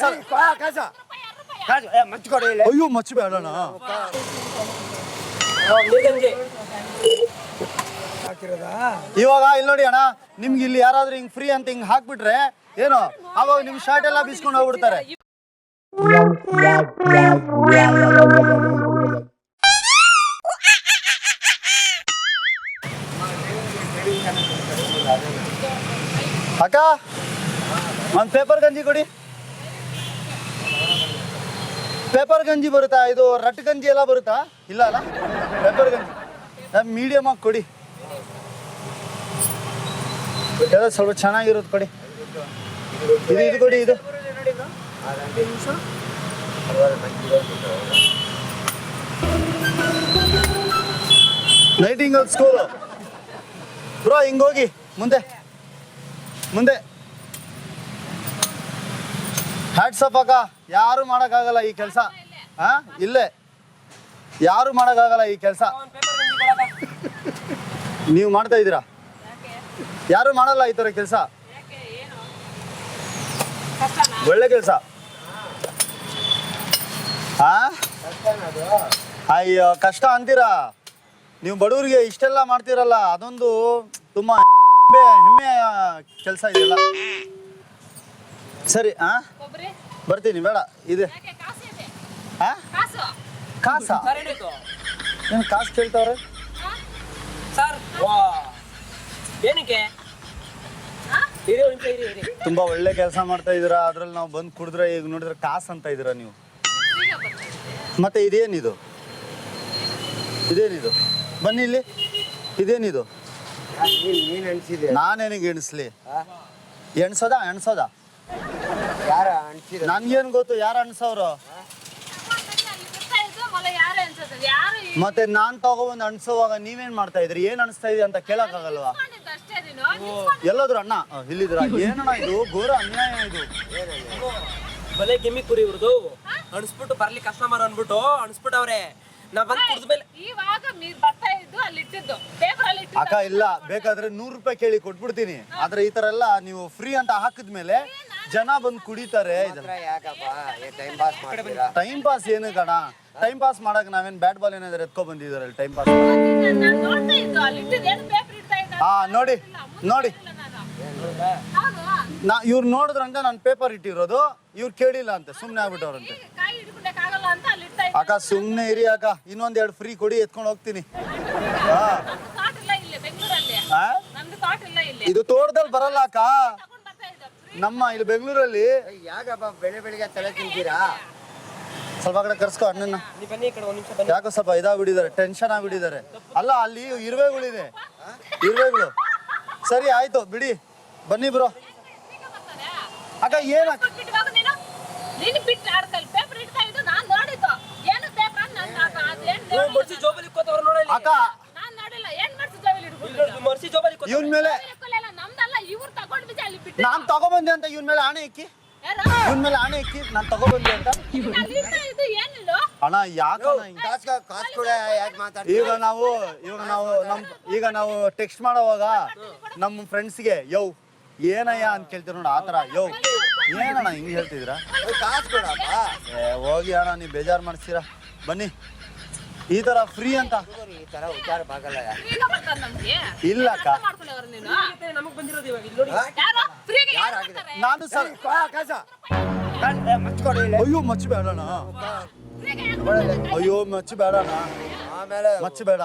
ಕಾಸು. ಕಾಸು. ಮಚ್ಕೊಡಿ ಇಲ್ಲಿ. ಅಯ್ಯೋ ಮಚ್ಚ ಬೇಡಣ ಇವಾಗ ಇಲ್ಲಿ ನೋಡಿ ಅಣ್ಣ ನಿಮ್ಗೆ ಇಲ್ಲಿ ಯಾರಾದ್ರೂ ಹಿಂಗ್ ಫ್ರೀ ಅಂತ ಹಿಂಗ್ ಹಾಕ್ಬಿಟ್ರೆ ಏನು ಅವಾಗ ನಿಮ್ ಶರ್ಟ್ ಎಲ್ಲ ಬಿಸ್ಕೊಂಡು ಹೋಗ್ಬಿಡ್ತಾರೆ. ಅಕ್ಕ ಒಂದ್ ಪೇಪರ್ ಗಂಜಿ ಕೊಡಿ. ಪೇಪರ್ ಗಂಜಿ ಬರುತ್ತಾ? ಇದು ರಟ್ ಗಂಜಿ ಎಲ್ಲ ಬರುತ್ತಾ? ಇಲ್ಲ ಅಲ್ಲ? ಪೇಪರ್ ಗಂಜಿ. ಮೀಡಿಯಮ್ ಆಗಿ ಕೊಡಿ. ಎಲ್ಲ ಸ್ವಲ್ಪ ಚೆನ್ನಾಗಿರೋದು ಕೊಡಿ. ಇದು ಇದು ಕೊಡಿ, ಇದು. ನೈಟಿಂಗ್ ಸ್ಕೂಲ್ ಬ್ರೋ ಹಿಂಗೋಗಿ ಮುಂದೆ. ಮುಂದೆ. ಹ್ಯಾಟ್ಸ್ ಅಪ್ ಅಕ್ಕ ಯಾರು ಮಾಡೋಕ್ಕಾಗಲ್ಲ ಈ ಕೆಲಸ? ಹಾ ಇಲ್ಲೇ. ಯಾರು ಮಾಡೋಕ್ಕಾಗಲ್ಲ ಈ ಕೆಲಸ? ನೀವು ಮಾಡ್ತಾ ಇದ್ದೀರಾ? ಯಾರು ಮಾಡಲ್ಲ ಈ ಥರ ಕೆಲಸ? ಒಳ್ಳೆ ಕೆಲಸ. ಹಾ ಅಯ್ಯೋ, ಕಷ್ಟ ಅಂತೀರಾ? ನೀವು ಬಡವರಿಗೆ ಇಷ್ಟೆಲ್ಲ ಮಾಡ್ತೀರಲ್ಲ, ಅದೊಂದು ತುಂಬ ಹೆಮ್ಮೆ, ಹೆಮ್ಮೆಯ ಕೆಲಸ ಇದೆಲ್ಲ ಸರಿ ಹಾ ಬರ್ತೀನಿ ಬೇಡ ಇದೆ. ಯಾಕೆ ಕಾಸು ಹಾ ಕಾಸು? ಕಾಸ? ಏನು ಕಾಸು ಕೇಳ್ತಾವ್ರೆ? ಸರ್ ವಾ. ಏನಕ್ಕೆ? ತುಂಬಾ ಒಳ್ಳೆ ಕೆಲಸ ಮಾಡ್ತಾ ಇದೀರಾ ಅದ್ರಲ್ಲಿ ನಾವು ಬಂದು ಕುಡಿದ್ರೆ ಈಗ ನೋಡಿದ್ರೆ ಕಾಸು ಅಂತ ಇದೀರಾ ನೀವು? ಮತ್ತೆ ಇದೇನಿದು? ಇದೇನಿದು? ಬನ್ನಿ ಇಲ್ಲಿ. ಇದೇನಿದು? ನೀನ್ ನೀನ್ ಅನ್ಸಿದೆ ನಾನೇನಿಗೆ ಎಣಿಸ್ಲಿ ಎಣ್ಸೋದಾ ಎಣ್ಸೋದ? ಯಾರ ನನ್ಗೇನು ಗೊತ್ತು ಯಾರು ಅನ್ಸವ್ರು? ಮತ್ತೆ ನಾನ್ ತಗೊಬಂದು ಅನ್ಸೋವಾಗ ನೀವೇನ್ ಮಾಡ್ತಾ ಇದ್ರಿ? ಏನ್ ಅನ್ಸ್ತಾ ಇದೀವಿ ಅಂತ ಕೇಳಕ್ ಆಗಲ್ವಾ ಎಲ್ಲಾದ್ರು ಅಣ್ಣ ಇಲ್ಲಿದ್ರ ಏನಣ್ಣ ಇದು? ಘೋರ ಅನ್ಯಾಯ ಇದು. ಬಲೆ ಕೆಮ್ಮಿ ಕುರಿ ಇವ್ರದು. ಅನ್ಸ್ಬಿಟ್ಟು ಬರ್ಲಿ ಕಸ್ಟಮರ್ ಅನ್ಬಿಟ್ಟು ಅನ್ಸ್ಬಿಟ್ಟವ್ರೆ ನಾ ಬಂದ್ ಕುಡ್ದ್ಮೇಲೆ ಇವಾಗ ನೀರ್ ಬರ್ತಾ ಇದ್ದು ಅಲ್ಲಿ ಇಟ್ಟಿದ್ದು. ಪೇಪರ್ ಅಲ್ಲಿ ಇಟ್ಟಿದ್ದು. ಅಕ್ಕ ಇಲ್ಲ ಬೇಕಾದ್ರೆ ನೂರು ರೂಪಾಯಿ ಕೇಳಿ ಕೊಟ್ಬಿಡ್ತೀನಿ. ಆದ್ರೆ ಈ ತರ ಎಲ್ಲ ನೀವು ಫ್ರೀ ಅಂತ ಹಾಕಿದ್ಮೇಲೆ ಜನ ಬಂದು ಕುಡಿತಾರೆ ಟೈಮ್ ಪಾಸ್ ಮಾಡ್ತೀರಾ? ಟೈಮ್ ಪಾಸ್ ಏನು ಕಣ? ಟೈಮ್ ಪಾಸ್ ಮಾಡಕ್ ನಾವೇನ್ ಬ್ಯಾಟ್ ಬಾಲ್ ಏನಾದ್ರು ಎತ್ಕೊ ಬಂದಿದಾರೆ ಟೈಮ್ ಪಾಸ್ ಹಾ ನೋಡಿ ನೋಡಿ. ಹೌದು ನಾ ಇವ್ರು ನೋಡಿದ್ರಂತೆ ನಾನು ಪೇಪರ್ ಇಟ್ಟಿರೋದು ಇವ್ರು ಕೇಳಿಲ್ಲ ಅಂತ ಸುಮ್ಮನೆ ಆಗ್ಬಿಟ್ಟವ್ರಂತೆ. ಅಕ್ಕ ಸುಮ್ಮನೆ ಇರಿ ಅಕ್ಕ ಇನ್ನೊಂದ್ ಎರಡು ಫ್ರೀ ಕೊಡಿ ಎತ್ಕೊಂಡು ಹೋಗ್ತೀನಿ. ಇದು ತೋಟದಲ್ಲಿ ಬರಲ್ಲ ಅಕ್ಕ ತಗೊಂಡ್ ಬರ್ತಾ ಇದ್ದ ಫ್ರೀ ನಮ್ಮ ಇಲ್ಲಿ ಬೆಂಗಳೂರಲ್ಲಿ ಯಾಕಪ್ಪ ಬೆಳೆ ಬೆಳಿಗ್ಗೆ ತಲೆ ತಿಂತೀರಾ? ಸ್ವಲ್ಪ ಕಡೆ ಕರ್ಸ್ಕೊ ಅಣ್ಣನ ನೀ ಬನ್ನಿ ಈ ಕಡೆ ಒಂದ್ ನಿಮಿಷ ಬನ್ನಿ. ಯಾಕೋ ಸ್ವಲ್ಪ ಇದಾಗ್ಬಿಟ್ಟಿದ್ದಾರೆ ಟೆನ್ಷನ್ ಆಗ್ಬಿಟ್ಟಿದ್ದಾರೆ. ಅಲ್ಲ ಅಲ್ಲಿ ಇರುವೆಗಳಿದೆ. ಇರುವೆಗಳು. ಸರಿ ಆಯ್ತು ಬಿಡಿ. ಬನ್ನಿ ಬ್ರೋ. ಅಕ್ಕ ಏನ ಅಕ್ಕ ಇವನ್ ಮೇಲೆ ನಾನ್ ತಗೊಬಂದೆ ಅಂತ ಇವನ್ ಮೇಲೆ ಆಣೆ ಇಕ್ಕಿ ಯಾರು? ಇವನ್ ಮೇಲೆ ಆಣೆ ಇಕ್ಕಿ ನಾನ್ ತಗೊಬಂದೆ ಅಂತ. ಅಣ್ಣ ಯಾಕಣ್ಣ ಹಿಂಗೆ? ಕಾಸ್ ಕಾಸ್ ಕೂಡ ಯಾಕೆ ಈಗ ನಾವು ಇವಾಗ ನಾವು ನಮ್ ಈಗ ನಾವು ಟೆಕ್ಸ್ಟ್ ಮಾಡೋವಾಗ ನಮ್ಮ ಫ್ರೆಂಡ್ಸ್ಗೆ ಯೋ ಏನಯ್ಯ ಅಂತ ಕೇಳ್ತೀರ ನೋಡ ಆತರ ಯೋ. ಏನಣ್ಣ ಹಿಂಗ್ ಹೇಳ್ತಿದ್ರ ಕಾಸು ಕೊಡಪ್ಪ ಏ ಹೋಗಿ ಅಣ್ಣ ನೀವು ಬೇಜಾರು ಮಾಡ್ತೀರಾ ಬನ್ನಿ. ಈ ತರ ಫ್ರೀ ಅಂತ. ಈ ತರ ಆಗಲ್ಲ ಇಲ್ಲಿ ನೋಡಿ. ಯಾರು? ಫ್ರೀಗೆ ಯಾರು ನಾನು ಸರ್. ಅಯ್ಯೋ ಮಚ್ಚ ಬರ್ತಾರೆ? ಅಯ್ಯೋ ಮಚ್ಚ ಬೇಡಣ್ಣ ಆಮೇಲೆ ಮಚ್ಚ ಬೇಡ?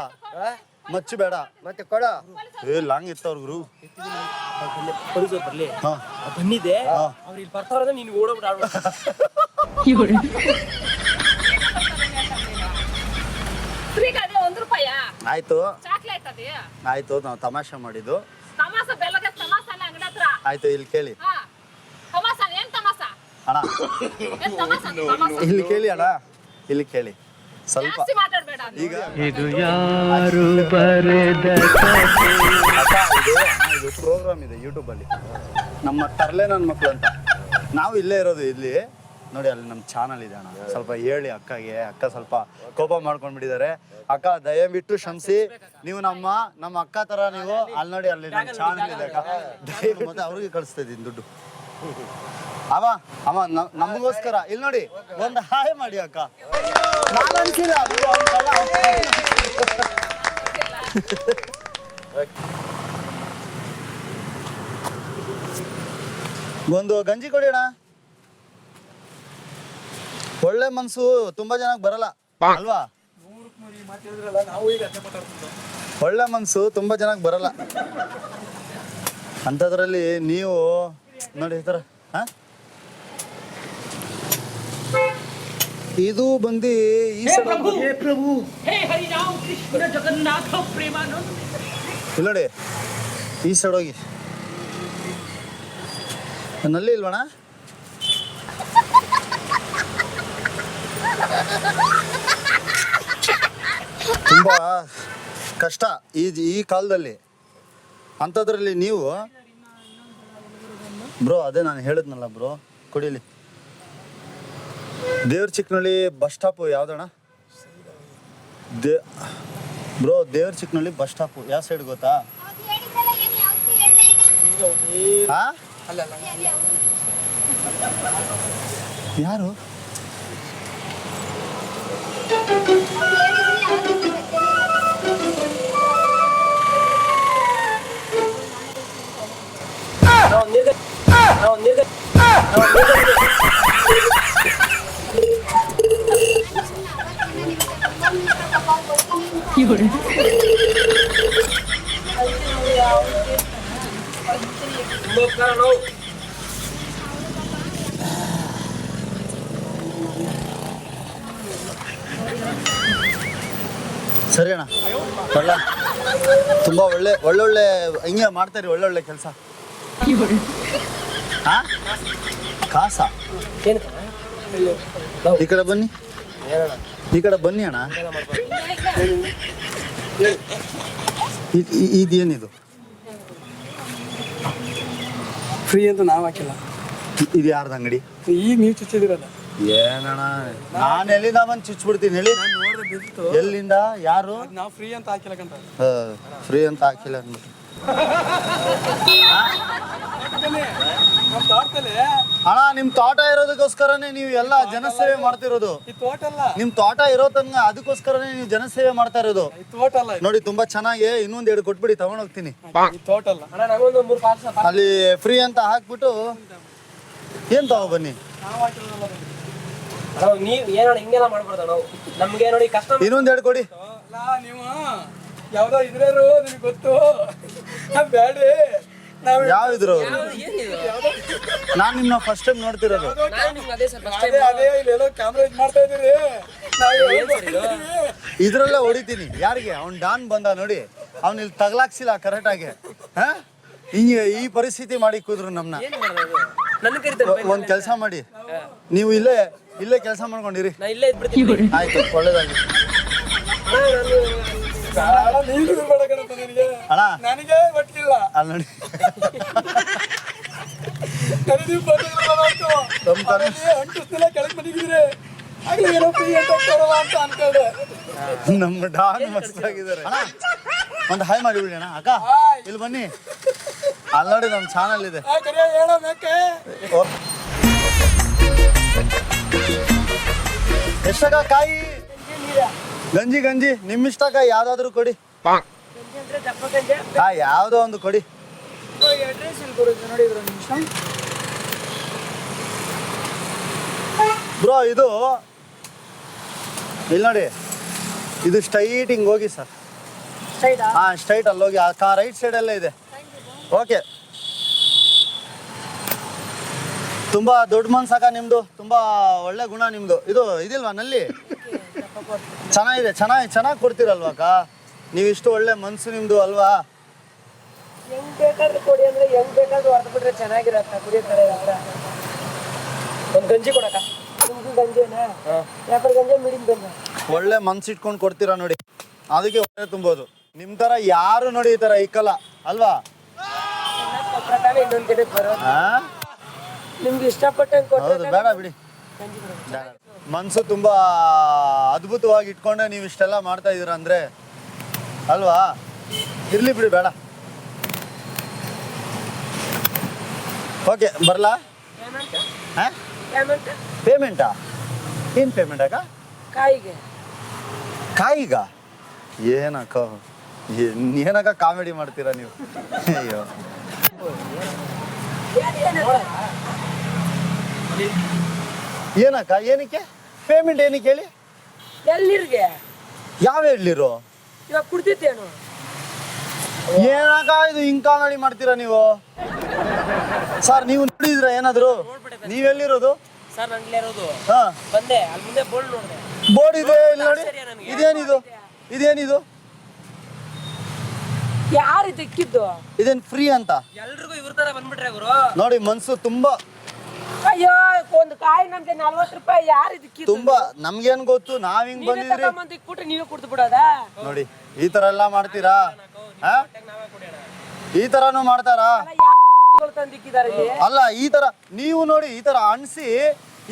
ಮಚ್ಚ ಬೇಡ ಮತ್ತೆ ಕೊಡ. ಏ ಲಾಂಗ್ ಇತ್ತು ಗುರು ಪೊಲೀಸರು ಬರ್ಲಿ. ಹಾ. ಬಂದಿದೆ. ಅವ್ರು ಇಲ್ಲಿ ಬರ್ತಾರ ನೀನು ಓಡೋಗ್ಬಿಟ್ಟು ಆಡ್ಬಿಡು ಫ್ರೀಗೆ ಅದೇ ಒಂದ್ ರೂಪಾಯ ಆಯ್ತು. ಚಾಕ್ಲೇಟ್ ಅದೇ ಆಯ್ತು ನಾವು ತಮಾಷೆ ಮಾಡಿದ್ದು. ತಮಾಸ ಬೆಲ್ಲಗೆ ತಮಾಸ ಅಲ್ಲ ಅಂಗಡಿ ಹತ್ರ. ಆಯ್ತು ಇಲ್ಲಿ ಕೇಳಿ. ಹಾ. ತಮಾಸ ಏನ್ ತಮಾಸ ಅಣ್ಣ. ಏನ್ ತಮಾಸ ತಮಾಸ ಇಲ್ಲಿ ಕೇಳಿ ಅಣ್ಣ. ಇಲ್ಲಿ ಕೇಳಿ. ಸ್ವಲ್ಪ ಜಾಸ್ತಿ ಮಾತಾಡ್ಬೇಡ ಈಗ ಇದು ಯಾರು ಬರೆದ ಕಥೆ ಅಕ್ಕ, ಇದು ಅಣ್ಣ, ಇದು ಪ್ರೋಗ್ರಾಮ್ ಇದೆ ಯೂಟ್ಯೂಬ್ ಅಲ್ಲಿ. ನಮ್ಮ ತರಲೆ ನನ್ನ ಮಕ್ಕಳು ಅಂತ. ನಾವು ಇಲ್ಲೇ ಇರೋದು ಇಲ್ಲಿ. ನೋಡಿ, ಅಲ್ಲಿ ನಮ್ಮ ಚಾನಲ್ ಇದೆ ಅಣ್ಣ. ಸ್ವಲ್ಪ ಹೇಳಿ ಅಕ್ಕಗೆ. ಅಕ್ಕ ಸ್ವಲ್ಪ ಕೋಪ ಮಾಡ್ಕೊಂಡ್ಬಿಟ್ಟಿದ್ದಾರೆ. ಅಕ್ಕ, ದಯವಿಟ್ಟು ಕ್ಷಮಿಸಿ. ನೀವು ನಮ್ಮ ನಮ್ಮ ಅಕ್ಕ ತರ ನೀವು ಅಲ್ಲಿ ನೋಡಿ, ಅಲ್ಲಿ ನಮ್ಮ ಚಾನಲ್ ಇದೆ ಅಕ್ಕ. ಮತ್ತೆ ಅವ್ರಿಗೆ ಕಳಿಸ್ತಾ ಇದ್ದೀನಿ ದುಡ್ಡು. ಅವ ಅವ ನಮಗೋಸ್ಕರ. ಇಲ್ಲಿ ನೋಡಿ, ಒಂದು ಹಾಯ್ ಮಾಡಿ ಅಕ್ಕ. ಒಂದು ಗಂಜಿ ಕೊಡಿ ಅಣ್ಣ ಒಳ್ಳೆ ಮನಸ್ಸು ತುಂಬಾ ಜನಕ್ಕೆ ಬರಲ್ಲ. ಅಲ್ವಾ? ಒಳ್ಳೆ ಮನ್ಸು ತುಂಬಾ ಜನಕ್ಕೆ ಬರಲ್ಲ. ಅಂಥದ್ರಲ್ಲಿ ನೀವು ನೋಡಿ ಈ ಥರ ಹಾ? ಇದು ಬಂದು ಈ ಸೈಡ್ ಹೋಗ್ಬೋದು. ಇಲ್ಲಿ ನೋಡಿ ಈ ಸೈಡ್ ಹೋಗಿ. ನಲ್ಲಿ ಇಲ್ವಣ ತುಂಬ ಕಷ್ಟ ಈ ಈ ಕಾಲದಲ್ಲಿ. ಅಂಥದ್ರಲ್ಲಿ ನೀವು? ಬ್ರೋ ಅದೇ ನಾನು ಹೇಳಿದ್ನಲ್ಲ ಬ್ರೋ ಕೊಡಿಲಿ. ದೇವ್ರ ಚಿಕ್ಕನಳ್ಳಿ ಬಸ್ ಸ್ಟಾಪು ಯಾವ್ದಣ್ಣ? They bro Devara Chikkanahalli bus stop ಯಾವ ಸೈಡ್ ಗೊತ್ತಾ? ಯಾರು? Yeah. ತುಂಬ ಒಳ್ಳೆ ಒಳ್ಳೊಳ್ಳೆ ಹಿಂಗೆ ಮಾಡ್ತಾರೆ ಒಳ್ಳೊಳ್ಳೆ ಕೆಲಸ. ಕಾಸ? ಈ ಕಡೆ ಬನ್ನಿ. ಈ ಕಡೆ ಬನ್ನಿ ಅಣ್ಣ. ಇದೇನಿದು? ಫ್ರೀ ಅಂತ ನಾವು ಹಾಕಿಲ್ಲ. ಇದು ಯಾರ್ದು ಅಂಗಡಿ? ಈಗ ನೀವು ಚುಚ್ಚಿದಿರಲ್ಲ ಏನಣ್ಣ? ನಾನು ಎಲ್ಲಿಂದ ಬಂದು ಚುಚ್ಬಿಡ್ತೀನಿ ಹೇಳಿ. ಎಲ್ಲಿಂದ? ಯಾರು? ನಾವು ಫ್ರೀ ಅಂತ ಹಾಕಿಲ್ಲ ಕಂತ. ಫ್ರೀ ಅಂತ ಹಾಕಿಲ್ಲ ಅಂದ್ಬಿಟ್ಟು. ಅಣ್ಣ ನಿಮ್ ತೋಟ ಇರೋದಕ್ಕೋಸ್ಕರನೇ ನೀವು ಎಲ್ಲ ಜನಸೇವೆ ಮಾಡ್ತಿರೋದು. ನಿಮ್ ತೋಟ ಇರೋ ತನಕ ಅದಕ್ಕೋಸ್ಕರನೇ ನೀವು ಜನಸೇವೆ ಮಾಡ್ತಾ ಇರೋದು. ನೋಡಿ ತುಂಬಾ ಚೆನ್ನಾಗಿ ಇನ್ನೊಂದ್ ಎರಡು ಕೊಟ್ಬಿಡಿ ತಗೊಂಡ್ ಹೋಗ್ತೀನಿ. ಅಲ್ಲಿ ಫ್ರೀ ಅಂತ ಹಾಕ್ಬಿಟ್ಟು ಏನ್ ತಗೋ ಬನ್ನಿ. ನಾವು. ನಾವು ನೀವು ಏನಣ್ಣ ಹಿಂಗೆಲ್ಲ ಮಾಡ್ಬಾರ್ದು ನಾವು. ನಮ್ಗೆ ನೋಡಿ ಕಷ್ಟ ಇನ್ನೊಂದ್ ಎರಡು ಕೊಡಿ. ಅಲ್ಲ ನೀವು ಯಾವ್ದೋ ಇದ್ರೇರು ನಿಮಗೆ ಗೊತ್ತು. ನಾವ್ ಬ್ಯಾಡಿ ನಾವು ಯಾವ ಇದ್ರು ನಾನ್ ನಿಮ್ನ ಫಸ್ಟ್ ಟೈಮ್ ನೋಡ್ತಿರೋದು. ನಾನು ನಿಮ್ಗೆ ಅದೇ ಸರ್ ಫಸ್ಟ್ ಅದೇ ಅದೇ ಇಲ್ಲೆಲ್ಲೋ ಕ್ಯಾಮ್ರಾ ಇದು ಮಾಡ್ತಾ ಇದೀರಿ ನಾವು ಇದ್ರಲ್ಲೇ ಹೊಡಿತೀನಿ. ಯಾರಿಗೆ? ಅವ್ನ್ ಡಾನ್ ಬಂದ ನೋಡಿ. ಅವ್ನ ಇಲ್ಲಿ ತಗಲಾಕ್ಸಿಲ್ಲ ಕರೆಕ್ಟ್ ಆಗಿ. ಹಾ? ಹಿಂಗೆ ಈ ಪರಿಸ್ಥಿತಿ ಮಾಡಿ ಕೂದ್ರು ನಮ್ನ. ಏನು ಒಂದ್ ಕೆಲಸ ಮಾಡಿ. ನೀವು ಇಲ್ಲೇ ಇಲ್ಲೇ ಕೆಲಸ ಮಾಡ್ಕೊಂಡಿರಿ. ನಾ ಇಲ್ಲೇ ಇದ್ಬಿಡ್ತೀನಿ ಆಯ್ತು ಒಳ್ಳೇದಾಗಿ. ಅಣ್ಣ ನನಗೆ. ಒಟ್ಟಿಲ್ಲ ಅಲ್ಲಿ ನೋಡಿ. ನಮ್ಮ ಡಾನ್ ಮಸ್ತಾಗಿದ್ದಾರೆ ಅಣ್ಣ ಒಂದು ಹಾಯ್ ಮಾಡಿಬಿಡಿ ಅಣ್ಣ. ಅಕ್ಕ. ಇಲ್ಲಿ ಬನ್ನಿ. ಅಲ್ಲಿ ನೋಡಿ ನಮ್ಮ ಚಾನಲ್ ಇದೆ. ಗಂಜಿ. ಎಷ್ಟಕ್ಕ ಕಾಯಿ? ಗಂಜಿ ಗಂಜಿ. ನಿಮ್ಮಿಷ್ಟಕ್ಕ ಯಾವ್ದಾದ್ರು ಕೊಡಿ. ಹಾ ಯಾವ್ದೋ ಒಂದು ಕೊಡಿ. ಬ್ರೋ ಇದು ಇಲ್ಲಿ ನೋಡಿ. ಇದು ಸ್ಟ್ರೈಟ್ ಹಿಂಗ್ ಹೋಗಿ ಸರ್ ಹಾ ಸ್ಟ್ರೈಟ್ ಅಲ್ಲಿ ಹೋಗಿ ಆ ರೈಟ್ ಸೈಡ್ ಅಲ್ಲೇ ಇದೆ. ಓಕೆ ತುಂಬಾ ದೊಡ್ಡ ಮನ್ಸಾಕ ನಿಮ್ದು ತುಂಬಾ ಒಳ್ಳೆ ಗುಣ ನಿಮ್ದು. ಇದು ಇದಿಲ್ವಾ ನಲ್ಲಿ? ಚೆನ್ನಾಗಿದೆ ಚೆನ್ನಾಗಿ ಚೆನ್ನಾಗಿ ಕೊಡ್ತೀರಲ್ವಾ ಅಕ್ಕ? ನೀವು ಇಷ್ಟು ಒಳ್ಳೆ ಮನ್ಸು ನಿಮ್ದು ಅಲ್ವಾ? ಹೆಂಗ್ ಬೇಕಾದ್ರೂ ಕೊಡಿ ಅಂದ್ರೆ ಹೆಂಗ್ ಬೇಕಾದ್ರೂ ಹೊಡೆದು ಬಿಟ್ರೆ ಚೆನ್ನಾಗಿರತ್ತ ಕುಡಿಯೋತಾರೆ ಅಂದ್ರೆ ಒಂದು ಗಂಜಿ ಕೊಡಕ ನಿಮ್ಗೂ ಗಂಜಿನ? ಯಾಕಂದ್ರೆ ಗಂಜಿ ಮಿಡಿಮ್ ಬಂದ ಒಳ್ಳೆ ಮನ್ಸಿಟ್ಕೊಂಡು ಕೊಡ್ತೀರಾ ನೋಡಿ. ಅದಕ್ಕೆ ಹೊಟ್ಟೆ ತುಂಬೋದು. ನಿಮ್ ತರ ಯಾರು ನೋಡಿ ಈ ತರ ಇಕ್ಕಲ್ಲ ಅಲ್ವಾ? ಇನ್ನೊಂದ್ ಕಡೆ ಬರೋದು. ನಿಮ್ಗೆ ಇಷ್ಟಪಟ್ಟಂಗೆ ಹೌದು ಬೇಡ ಬಿಡಿ. ಬೇಡ. ಮನ್ಸು ತುಂಬಾ ಅದ್ಭುತವಾಗಿ ಇಟ್ಕೊಂಡೆ ನೀವು ಇಷ್ಟೆಲ್ಲ ಮಾಡ್ತಾ ಇದೀರ ಅಂದ್ರೆ ಅಲ್ವಾ? ಇರ್ಲಿ ಬಿಡಿ ಬೇಡ. ಓಕೆ ಬರ್ಲಾ? ಹಾಂ? ಪೇಮೆಂಟ್ ಪೇಮೆಂಟಾ ಏನು ಪೇಮೆಂಟ್ ಅಕ್ಕ ಕಾಯಿಗೆ. ಕಾಯಿಗ? ಏನಕ್ಕ? ಏನ್- ಏನಕ್ಕ ಕಾಮಿಡಿ ಮಾಡ್ತೀರಾ ನೀವು? ಅಯ್ಯೋ. ಏನಕ್ಕ ಏನಕ್ಕೆ? ಪೇಮೆಂಟ್ ಏನಕ್ಕೆ ಹೇಳಿ? ಎಲ್ಲಿರ್ಗೆ ಯಾವ ಎಲ್ಲಿರು ಇವಾಗ ಕುಡ್ದಿತ್ತೇನು ಏನಕ್ಕ ಇದು ಹಿಂಗ್ ಮಾಡ್ತೀರಾ ನೀವು? ಸರ್ ನೀವು ನೋಡಿದ್ರ ಏನಾದ್ರು? ನೀವೆಲ್ಲಿರೋದು ಸರ್ ನಾನು ಇರೋದು ಹಾ. ಬಂದೆ ಅಲ್ಲಿ ಮುಂದೆ ಬೋರ್ಡ್ ನೋಡಿದೆ. ಬೋರ್ಡ್ ಇದೆ ಇಲ್ಲಿ ನೋಡಿ. ಇದೇನಿದು? ಇದೇನಿದು? ಯಾರು ದಿಕ್ಕಿದ್ದು ಇದೇನ್ ಫ್ರೀ ಅಂತ? ಎಲ್ರಿಗೂ ಇವ್ರ ತರ ಬಂದ್ಬಿಟ್ರೆ ಗುರು. ನೋಡಿ ಮನ್ಸು ತುಂಬಾ ಅಯ್ಯೋ ಒಂದು ಕಾಯಿ ನಮ್ಗೆ ನಲ್ವತ್ತು ರೂಪಾಯಿ ಯಾರು ದಿಕ್ಕಿದ್ದು ತುಂಬಾ ನಮ್ಗೇನ್ ಗೊತ್ತು? ನಾವ್ ಹಿಂಗ್ ಬಂದಿದ್ರಿ. ತಗೊಂಬಂದು ಇಕ್ಬಿಟ್ರೆ ನೀವೇ ಕುಡ್ದು ಬಿಡೋದಾ? ನೋಡಿ ಈ ತರ ಎಲ್ಲ ಮಾಡ್ತೀರಾ? ಈ ತರನು ಮಾಡ್ತಾರಾ? ಯಾರು ತಂದಿಕ್ಕಿದ್ದಾರೆ ಇಲ್ಲಿ? ಅಲ್ಲ ಈ ತರ ನೀವು ನೋಡಿ ಈ ತರ ಅನ್ಸಿ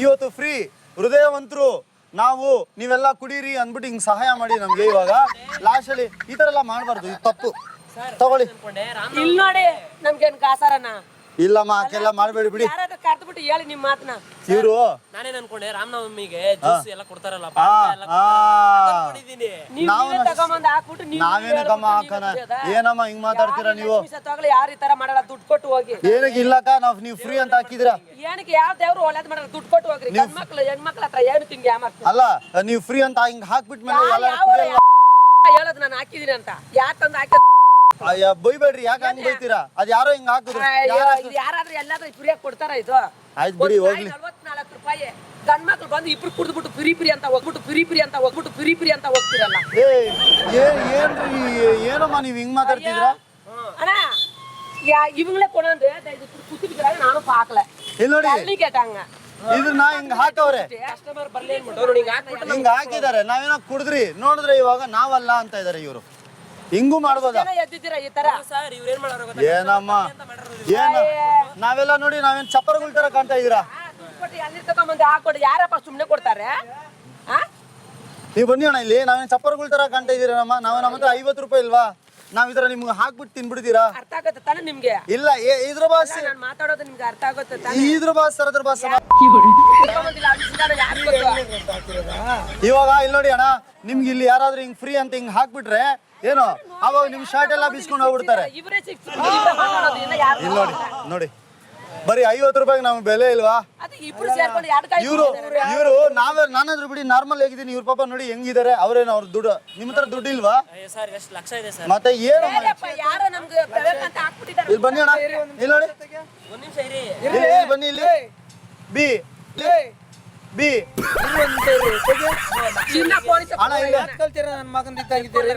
ಇವತ್ತು ಫ್ರೀ ಹೃದಯವಂತರು ನಾವು ನೀವೆಲ್ಲ ಕುಡೀರಿ ಅಂದ್ಬಿಟ್ಟು ಹಿಂಗ್ ಸಹಾಯ ಮಾಡಿ ನಮ್ಗೆ ಇವಾಗ. ಲಾಸ್ಟ್ ಅಲ್ಲಿ ಈ ತರ ಎಲ್ಲ ಮಾಡಬಾರ್ದು ಇದು ತಪ್ಪು. ತಗೊಳ್ಳಿ. ಇಲ್ಲಿ ನೋಡಿ ನಮ್ಗೇನ್ ಕಾಸಾರನ? ಇಲ್ಲಮ್ಮ ಆಕೆಲ್ಲ ಮಾಡಬೇಡಿ ಬಿಡಿ. ಯಾರಾದ್ರೂ ಕರ್ದ್ಬಿಟ್ಟು ಹೇಳಿ ನಿಮ್ಮ ಮಾತನ್ನ ಇವರು? ನಾನೇನ್ ಅನ್ಕೊಂಡೆ ರಾಮನವಮಿಗೆ ಜ್ಯೂಸ್ ಎಲ್ಲ ಕೊಡ್ತಾರಲ್ಲ ಎಲ್ಲ ಆ ಕೊಟ್ಟಿದ್ದೀನಿ ನೀವ್ ನಾವು ನೀವೇ ತಗೊಂಬಂದು ಹಾಕ್ಬಿಟ್ಟು ನೀವು ನಾವೇನು ಕಮ್ಮ ಹಾಕೋಣ ಏನಮ್ಮ ಹಿಂಗ್ ಮಾತಾಡ್ತೀರಾ ನೀವು? ಯಾರ ಯಾರು ಈ ತರ ಮಾಡಲ್ಲ ದುಡ್ಡು ಕೊಟ್ಟು ಹೋಗಿ. ಏನಕ್ಕೆ ಇಲ್ಲಕ್ಕ ನಾವ್ ನೀವು ಫ್ರೀ ಅಂತ ಹಾಕಿದಿರಾ ಏನಕ್ಕೆ ಯಾವ ದೇವ್ರು ಒಳ್ಳೇದ್ ಮಾಡಲ್ಲ ದುಡ್ಡು ಕೊಟ್ಟು ಹೋಗ್ರಿ. ಗಂಡ್ ಮಕ್ಳು ಹೆಣ್ಮಕ್ಳ ಹತ್ರ ಏನು ತಿಂಗಿ ಯಾಮರ್ತು ಅಲ್ಲ ನೀವು ಫ್ರೀ ಅಂತ ಹಿಂಗ್ ಹಾಕ್ಬಿಟ್ಮೇಲೆ ಎಲ್ಲ ಹೇಳೋದು ನಾನು ಹಾಕಿದೀನಿ ಅಂತ. ಯಾರ್ ತಂದು ಹಾಕಿ ಅಯ್ಯ ಬೈಬೇಡ್ರಿ ಯಾಕೆ ಹಂಗ್ ಬೈತೀರಾ? ಅದ್ ಯಾರೋ ಹಿಂಗ್ ಹಾಕಿದ್ರು. ಯಾರ್ ಇದು ಯಾರಾದ್ರೂ ಎಲ್ಲಾದ್ರೂ ಫ್ರೀಯಾಗಿ ಕೊಡ್ತಾರ ಇದು? ಆಯ್ತು ಬಿಡಿ ಹೋಗ್ಲಿ. ನಲ್ವತ್ನಾಲ್ಕು ರೂಪಾಯಿ. ಗಂಡ್ ಮಕ್ಳು ಬಂದು ಇಬ್ರು ಕುಡ್ದ್ಬಿಟ್ಟು ಫ್ರೀ ಫ್ರೀ ಅಂತ ಹೋಗ್ಬಿಟ್ಟು ಫ್ರೀ ಫ್ರೀ ಅಂತ ಹೋಗ್ಬಿಟ್ಟು ಫ್ರೀ ಫ್ರೀ ಅಂತ ಹೋಗ್ತಿರಲ್ಲ? ಏ ಏನ್ ಏನ್ರಿ ಏನಮ್ಮ ನೀವ್ ಹಿಂಗ್ ಮಾತಾಡ್ತಿದ್ರ ಅಣ್ಣ ಯಾ ಇವಂಗ್ಲೇ ಕೊಡಂದ್ರೆ ನಾನು ಪಾಕ್ಲೆ. ಇಲ್ಲಿ ನೋಡಿ. ಅಲ್ಲಿ ಕೇಟಾಂಗ? ಇದನ್ನ ಹಿಂಗ್ ಹಾಕವ್ರೆ. ಕಸ್ಟಮರ್ ಬರ್ಲಿ ಅವ್ರು ಹಿಂಗ್ ಹಾಕ್ಬಿಟ್ಟು ಹಿಂಗ್ ಹಾಕಿದಾರೆ ನಾವೇನೋ ಕುಡಿದ್ರಿ. ನೋಡಿದ್ರೆ ಇವಾಗ ನಾವಲ್ಲ ಅಂತ ಇದಾರೆ ಇವರು. ಹಿಂಗೂ ಮಾಡ್ಬೋದ ಎದ್ದಿದ್ದೀರಾ ಈ ತರ? ಸರ್ ಇವ್ರು ಏನ್ ಮಾಡೋರು ಗೊತ್ತಾ? ಏನಮ್ಮ? ಏನ ನಾವೆಲ್ಲ ನೋಡಿ ನಾವೇನ್ ಚಪ್ಪರಗಳ ತರ ಕಾಣ್ತಾ ಇದೀರಾ ಕೊಟ್ಟು ಎಲ್ಲಿ ತಗೊಂಬಂದು ಹಾಕೊಡು. ಯಾರಪ್ಪ ಸುಮ್ಮನೆ ಕೊಡ್ತಾರೆ? ಆ? ನೀವು ಬನ್ನಿ ಅಣ್ಣ ಇಲ್ಲಿ. ನಾವೇನ್ ಚಪ್ಪರಗಳ ತರ ಕಾಣ್ತಾ ಇದೀರ ನಮ್ಮ ನಾವು ನಮ್ಮ ಹತ್ರ ಐವತ್ತು ರೂಪಾಯಿ ಇಲ್ವಾ? ನಾವ್ ಇದ್ರ ನಿಮ್ಗೆ ಹಾಕ್ಬಿಟ್ಟು ತಿನ್ಬಿಡ್ತೀರಾ? ಅರ್ಥ ಆಗತ್ತೆ ತಾನೇ ನಿಮ್ಗೆ? ಇಲ್ಲ ಏ- ಇದ್ರ ಬಾಸ್ ನಾನು ಮಾತಾಡೋದು ನಿಮ್ಗೆ ಅರ್ಥ ಆಗುತ್ತೆ ತಾನೇ. ಇದ್ರ ಬಾಸ್ ಸರದ್ರ ಬಾಸ್ ಇವಾಗ ಇಲ್ಲಿ ನೋಡಿ ಅಣ್ಣ ನಿಮ್ಗೆ ಇಲ್ಲಿ ಯಾರಾದ್ರೂ ಹಿಂಗ್ ಫ್ರೀ ಅಂತ ಹಿಂಗ್ ಹಾಕ್ಬಿಟ್ರೆ ಏನು ಅವಾಗ ನಿಮ್ ಶರ್ಟ್ ಎಲ್ಲ ಬಿಸ್ಕೊಂಡು ಹೋಗ್ಬಿಡ್ತಾರೆ. ಇಲ್ಲಿ ನೋಡಿ ನೋಡಿ. ಬರೀ ಐವತ್ತು ರೂಪಾಯಿಗೆ ನಮ್ಗೆ ಬೆಲೆ ಇಲ್ವಾ? ಅದು ಇಬ್ರು ಸೇರ್ಕೊಂಡು ಎರಡು ಕೈ ಇವರು ಇವರು ನಾವೇ ನಾನಾದ್ರೂ ಬಿಡಿ ನಾರ್ಮಲ್ ಆಗಿದ್ದೀನಿ ಇವ್ರ ಪಾಪ ನೋಡಿ ಹೆಂಗಿದ್ದಾರೆ ಅವ್ರೇನು ಅವ್ರ ದುಡ್ಡು ನಿಮ್ಮ ಹತ್ರ ದುಡ್ಡು ಇಲ್ವಾ? ಸರ್ ಎಷ್ಟು ಲಕ್ಷ ಇದೆ ಸರ್. ಮತ್ತೆ ಏನು ಇಲ್ಲಿ ಬನ್ನಿ ಅಣ್ಣ. ಇಲ್ಲಿ ನೋಡಿ. ಒಂದ್ ನಿಮಿಷ ಇರಿ. ಇಲ್ಲಿ ಇಲ್ಲಿ ಬನ್ನಿ ಇಲ್ಲಿ. ಬಿ ಬಿ. ಇನ್ನ ಪೊಲೀಸ್ ಅಣ್ಣ ಇಲ್ಲಿ. ಕಲ್ತೀರ ನನ್ನ ಇದ್ದಾಗಿದ್ದೀರಿ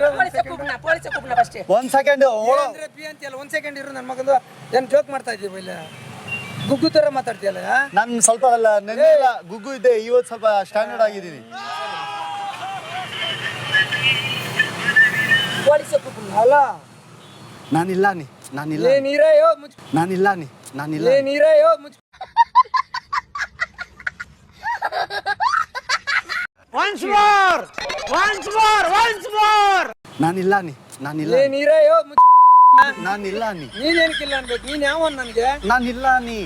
ಒಂದ್ ಸೆಕೆಂಡ್ ಅಂದ್ರೆ ಅಂತೀಯಲ್ಲ ಒಂದ್ ಸೆಕೆಂಡ್ ಇರು ನನ್ನ ಮಗಂದು. ಏನ್ ಜೋಕ್ ಮಾಡ್ತಾ ಇದ್ದೀವಿ ಇಲ್ಲ ಗುಗ್ಗು ತರ ಮಾತಾಡ್ತೀಯಲ್ಲ ನನ್ ಸ್ವಲ್ಪ ಅಲ್ಲ ನೆನ್ನೆ ಗುಗ್ಗು ಇದ್ದೆ ಇವತ್ತು ಸ್ವಲ್ಪ ಸ್ಟ್ಯಾಂಡರ್ಡ್ ಆಗಿದ್ದೀನಿ. ಅಲ್ಲ. ನಾನಿಲ್ಲ ನೀ ನಾನಿಲ್ಲ ನೀರೇ ನಾನಿಲ್ಲ ಮುಚ್ ನಾನಿಲ್ಲ ನೀ ಒನ್ಸ್ ಮೋರ್ ಒನ್ಸ್ ಮೋರ್ ನಾನಿಲ್ಲ ನೀ ನಾನಿಲ್ಲ ನೀರಯ್ಯೋ ನಾನಿಲ್ಲ ನೀ. ನೀನೇನಕ್ಕಿಲ್ಲ ಅನ್ಬೇಕು? ನೀನ್ ಯಾವ ನನ್ಗೆ? ನಾನಿಲ್ಲ ನೀ.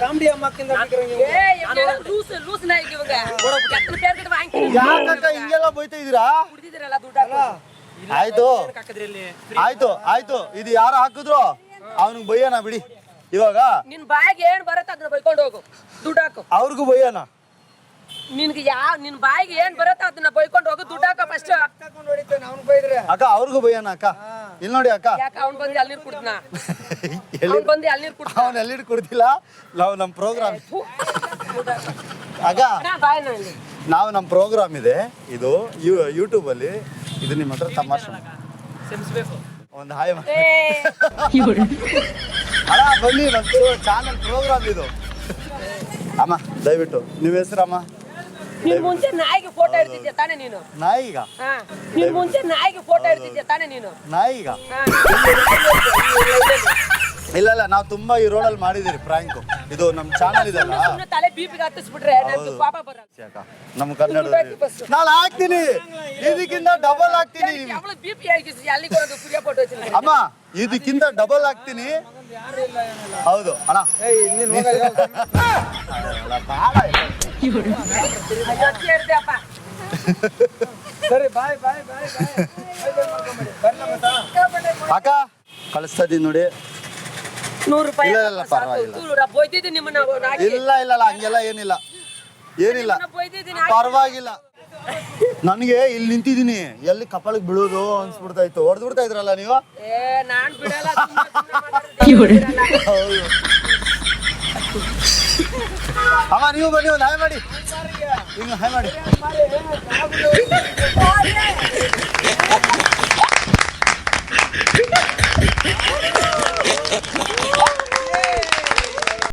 ಕಾಮಿಡಿ ಯಾಕಕ್ಕ ಹಿಂಗೆಲ್ಲ ಬೈತಾ ಇದೀರಾ? ಆಯ್ತು. ಆಯ್ತು ಇದು ಯಾರು ಹಾಕಿದ್ರು? ಅವನಿಗೆ ಬೈಯೋಣ ಬಿಡಿ. ಇವಾಗ ನಿನ್ ಬಾಯಿಗೆ ಏನ್ ಬರುತ್ತೆ ಅದನ್ನ ಬೈಕೊಂಡು ಹೋಗು. ದುಡ್ಡು ಹಾಕು. ಅವ್ರಿಗೂ ಬೈಯೋಣ. ನಿನ್ಗೆ ಯಾವ ನಿನ್ ಬಾಯಿಗೆ ಏನ್ ಬರುತ್ತೆ ಅದನ್ನ ಬೈಕೊಂಡು ಹೋಗು ದುಡ್ಡು ಹಾಕ ಫಸ್ಟ್ ಅಕ್ಕ ಅವ್ರಿಗೂ ಬೈಯೋಣ ಅಕ್ಕ? ಇಲ್ಲಿ ನೋಡಿ ಅಕ್ಕ. ಯಾಕೆ ಅವ್ನ್ ಬಂದು ಅಲ್ಲಿ ನೀರು ಕುಡ್ದನ ಅವ್ನ್ ಬಂದು ಅಲ್ಲಿ ನೀರು ಕುಡ್ದ ಅವನ್ ಎಲ್ಲಿ ಕೊಡ್ತಿಲ್ಲ ನಾವು ನಮ್ಮ ಪ್ರೋಗ್ರಾಮ್ ಅಕ್ಕ ನಾವು ನಮ್ಮ ಪ್ರೋಗ್ರಾಮ್ ಇದೆ. ಇದು ಯೂಟ್ಯೂಬ್ ಅಲ್ಲಿ. ಇದು ನಿಮ್ಮ ಹತ್ರ ತಮಾಷೆ. ಒಂದು ಹಾಯ್ ಅಣ್ಣ ಬನ್ನಿ ನಮ್ದು ಚಾನಲ್ ಪ್ರೋಗ್ರಾಮ್ ಇದು. ಅಮ್ಮ ದಯವಿಟ್ಟು ನಿಮ್ಮ ಹೆಸರಮ್ಮ ನಿನ್ ಮುಂಚೆ ನಾಯಿಗೆ ಫೋಟೋ ಇರ್ತಿದ್ಯ ತಾನೇ ನೀನು? ನಾಯಿಗ? ಹಾ. ನಿನ್ ಮುಂಚೆ ನಾಯಿಗೆ ಫೋಟೋ ಇರ್ತಿದ್ಯ ತಾನೇ ನೀನು? ನಾಯಿಗ? ಇಲ್ಲ ಇಲ್ಲ ನಾವು ತುಂಬಾ ಈ ರೋಡಲ್ಲಿ ಮಾಡಿದಿರಿ ಪ್ರಾಂಕ್ ಇದು ನಮ್ಮ ಚಾನಲ್ ಇದೆಲ್ಲ. ಸುಮ್ಮನೆ ತಲೆ ಬೀಪಿಗೆ ಹತ್ತಿಸ್ಬಿಟ್ರೆ ಹೌದು. ಪಾಪ ಬರಲ್ಲ. ಯಾಕ? ನಮ್ಮ ಕನ್ನಡದಲ್ಲಿ. ನಾನು ಹಾಕ್ತೀನಿ. ಇದಕ್ಕಿಂತ ಡಬಲ್ ಹಾಕ್ತೀನಿ. ಅವಳು ಬೀಪಿ ಆಗಿಸಿ ಅಲ್ಲಿ ಕೊಡೋದು ಕುರಿಯ ಫೋಟೋ ಹಚ್ಚಿಲ್ಲ ಅಮ್ಮ ಇದಕ್ಕಿಂತ ಡಬಲ್ ಹಾಕ್ತೀನಿ. ಹೌದು ಅಣ್ಣ. ಅಲ್ಲ, ಬೇಡ ಇದು. ಸರಿ ಬಾಯ್ ಬಾಯ್ ಬಾಯ್ ಅಕ್ಕ ಕಳಿಸ್ತಾ ಇದೀನಿ ನೋಡಿ. ನೂರು ರೂಪಾಯಿ ಇಲ್ಲ, ಇಲ್ಲ. ಪರವಾಗಿಲ್ಲ. ಇಲ್ಲ ಇಲ್ಲ ಇಲ್ಲ ಹಂಗೆಲ್ಲ ಏನಿಲ್ಲ. ಏನಿಲ್ಲ. ಪರವಾಗಿಲ್ಲ. ನನಗೆ ಇಲ್ಲಿ ನಿಂತಿದ್ದೀನಿ. ಎಲ್ಲಿ ಕಪಾಳಕ್ಕೆ ಬೀಳೋದು ಅನ್ಸ್ಬಿಡ್ತಾ ಇತ್ತು ಹೊಡೆದ್ಬಿಡ್ತಾ ಇದ್ರಲ್ಲ ನೀವು ಏ ನಾನ್ ಬಿಡಲ್ಲ ಸುಮ್ನೆ ಸುಮ್ನೆ ಮಾತಾಡೋದು ಬಿಡಲ್ಲ. ಹೌದು ಅಮ್ಮ ನೀವು ಬನ್ನಿ ಒಂದು ಹಾಯ್ ಮಾಡಿ. ಹಿಂಗೆ ಹಾಯ್ ಮಾಡಿ.